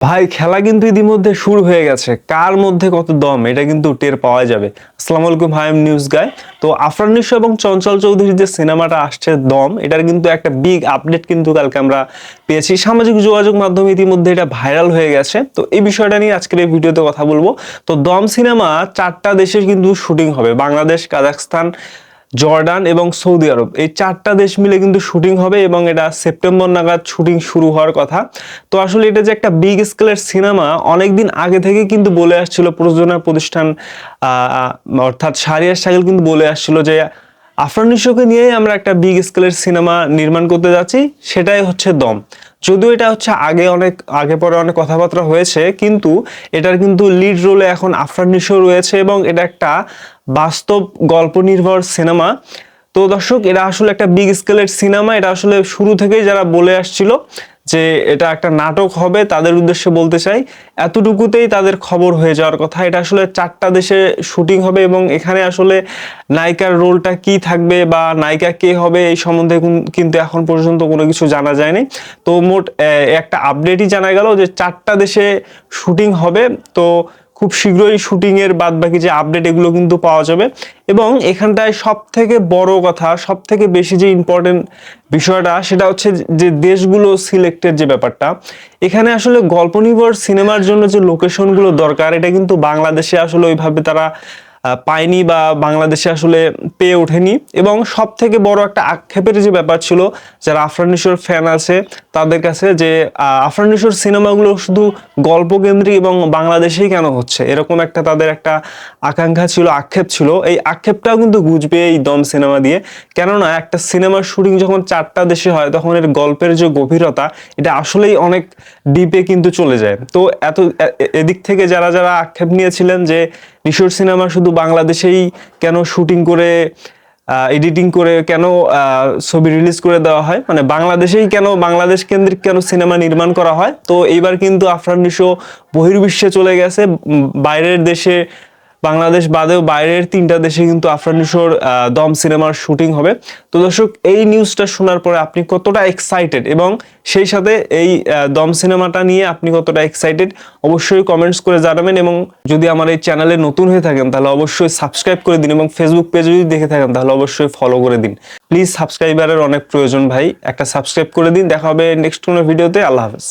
ভাই, খেলা কিন্তু ইতিমধ্যে শুরু হয়ে গেছে। কার মধ্যে কত দম? এটা কিন্তু টের পাওয়া যাবে। আসসালামু আলাইকুম হাই নিউজ গায় তো আফরান নিশো এবং চঞ্চল চৌধুরীর যে সিনেমাটা আসছে, দম, এটার কিন্তু একটা বিগ আপডেট কিন্তু কালকে আমরা পেয়েছি। সামাজিক যোগাযোগ মাধ্যমে ইতিমধ্যে এটা ভাইরাল হয়ে গেছে। তো এই বিষয়টা নিয়ে আজকের এই ভিডিওতে কথা বলব। তো দম সিনেমা চারটা দেশের কিন্তু শুটিং হবে। বাংলাদেশ কাজাকস্তান জর্ডান এবং সৌদি আরব। এই চারটা দেশ মিলে কিন্তু শুটিং হবে এবং এটা সেপ্টেম্বর নাগাদ শুটিং শুরু হওয়ার কথা। তো আসলে এটা যে একটা বিগ স্কেলের সিনেমা, অনেকদিন আগে থেকে কিন্তু বলে আসছিল প্রযোজনা প্রতিষ্ঠান অর্থাৎ সারিয়ার সাইকেল কিন্তু বলে আসছিল যে, আফরান নিশোকে নিয়ে আমরা একটা বিগ স্কেলের সিনেমা নির্মাণ করতে যাচ্ছি, সেটাই হচ্ছে দম। যদিও এটা হচ্ছে আগে অনেক, আগে পরে অনেক কথাবার্তা হয়েছে, কিন্তু এটার কিন্তু লিড রোলে এখন আফরান নিশো রয়েছে এবং এটা একটা বাস্তব গল্প নির্ভর সিনেমা। তো দর্শক, এটা আসলে একটা বিগ স্কেলের সিনেমা, এটা আসলে শুরু থেকেই যারা বলে আসছিল যে এটা একটা নাটক হবে, তাদের উদ্দেশ্যে বলতে চাই, এতটুকুতেই তাদের খবর হয়ে যাওয়ার কথা। এটা আসলে চারটা দেশে শুটিং হবে এবং এখানে আসলে নায়িকার রোলটা কি থাকবে বা নায়িকা কে হবে এই সম্বন্ধে কিন্তু এখন পর্যন্ত কোনো কিছু জানা যায়নি। তো মোট একটা আপডেটই জানা গেল যে চারটা দেশে শুটিং হবে। তো খুব শীঘ্রই শুটিং এর বাদ বাকি যে আপডেট এগুলো কিন্তু পাওয়া যাবে। এবং এখানটায় সব থেকে বড় কথা সব থেকে বেশি যে ইম্পর্টেন্ট বিষয়টা, সেটা হচ্ছে যে দেশগুলো সিলেক্টের যে ব্যাপারটা। এখানে আসলে গল্প নির্ভর সিনেমার জন্য যে লোকেশনগুলো দরকার, এটা কিন্তু বাংলাদেশে আসলে ওইভাবে তারা পায়নি বা বাংলাদেশে আসলে পেয়ে ওঠেনি। এবং সব থেকে বড় একটা আক্ষেপের যে ব্যাপার ছিল যারা আফরান নিশোর ফ্যান আছে তাদের কাছে যে আহ, আফরান নিশোর সিনেমাগুলো শুধু গল্প কেন্দ্রিক এবং বাংলাদেশেই কেন হচ্ছে? এরকম একটা তাদের একটা আকাঙ্ক্ষা ছিল আক্ষেপ ছিল। এই আক্ষেপটাও কিন্তু গুজবে এই দম সিনেমা দিয়ে। কেননা একটা সিনেমার শুটিং যখন চারটা দেশে হয় তখন এর গল্পের যে গভীরতা এটা আসলেই অনেক ডিপে কিন্তু চলে যায়। তো এত এদিক থেকে যারা যারা আক্ষেপ নিয়েছিলেন যে নিশোর সিনেমা শুধু বাংলাদেশেই কেন শুটিং করে এডিটিং করে কেন ছবি রিলিজ করে দেওয়া হয়? মানে বাংলাদেশেই কেন, বাংলাদেশ কেন্দ্রিক কেন সিনেমা নির্মাণ করা হয়? তো এইবার কিন্তু আফরান নিশো বহির্বিশ্বে চলে গেছে বাইরের দেশে বাংলাদেশ বাদেও বাইরের তিনটা দেশে কিন্তু আফরান নিশোর আহ, দম সিনেমার শুটিং হবে। তো দর্শক এই নিউজটা শোনার পরে আপনি কতটা এক্সাইটেড এবং সেই সাথে এই দম সিনেমাটা নিয়ে আপনি কতটা এক্সাইটেড অবশ্যই কমেন্টস করে জানাবেন এবং যদি আমার এই চ্যানেলে নতুন হয়ে থাকেন তাহলে অবশ্যই সাবস্ক্রাইব করে দিন এবং ফেসবুক পেজ যদি দেখে থাকেন তাহলে অবশ্যই ফলো করে দিন। প্লিজ সাবস্ক্রাইবারের অনেক প্রয়োজন ভাই। একটা সাবস্ক্রাইব করে দিন। দেখা হবে নেক্সট কোনো ভিডিওতে আল্লাহ হাফেজ।